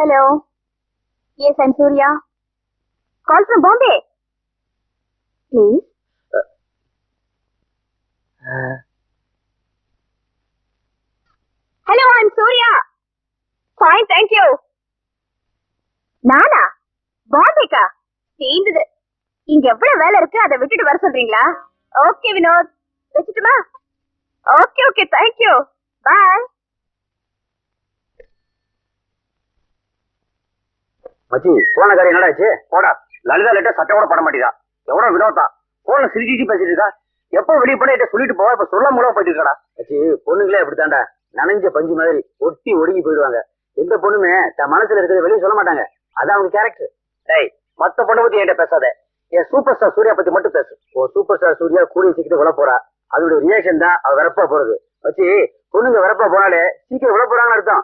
Hello. Yes, I'm Surya. Call from Bombay. Please. Hello, I'm Surya. Fine, thank you. நானா பாம்பேக்கா தீந்துது இங்க எவ்வளவு வேலை இருக்கு அதை விட்டுட்டு வர சொல்றீங்களா okay Vinod வச்சுட்டுமா okay okay thank you bye மச்சி போன காரியம் என்னடாச்சு போடா. லலிதா லேட்டா சட்டை கூட போட மாட்டேதா எவ்வளவு வினோதா போன சிரிச்சு பேசிட்டு இருக்கா எப்போ வெளியே போனா என்கிட்ட சொல்லிட்டு போவா இப்ப சொல்ல மூலம் போயிட்டு இருக்கடா மச்சி பொண்ணுங்களே அப்படித்தாண்டா நனைஞ்ச பஞ்சு மாதிரி ஒட்டி ஒடுங்கி போயிடுவாங்க. எந்த பொண்ணுமே தன் மனசுல இருக்கிறத வெளியே சொல்ல மாட்டாங்க. அதான் அவங்க கேரக்டர் டேய் மத்த பொண்ணை பத்தி என்கிட்ட பேசாத. என் சூப்பர் ஸ்டார் சூர்யா பத்தி மட்டும் பேசு. ஓ சூப்பர் ஸ்டார் சூர்யா கூடிய சீக்கிரம் விழ போறா. அதோட ரியாக்ஷன் தான் அவ வரப்பா போறது. வச்சு பொண்ணுங்க வரப்பா போனாலே சீக்கிரம் விழ போறாங்கன்னு அர்த்தம்.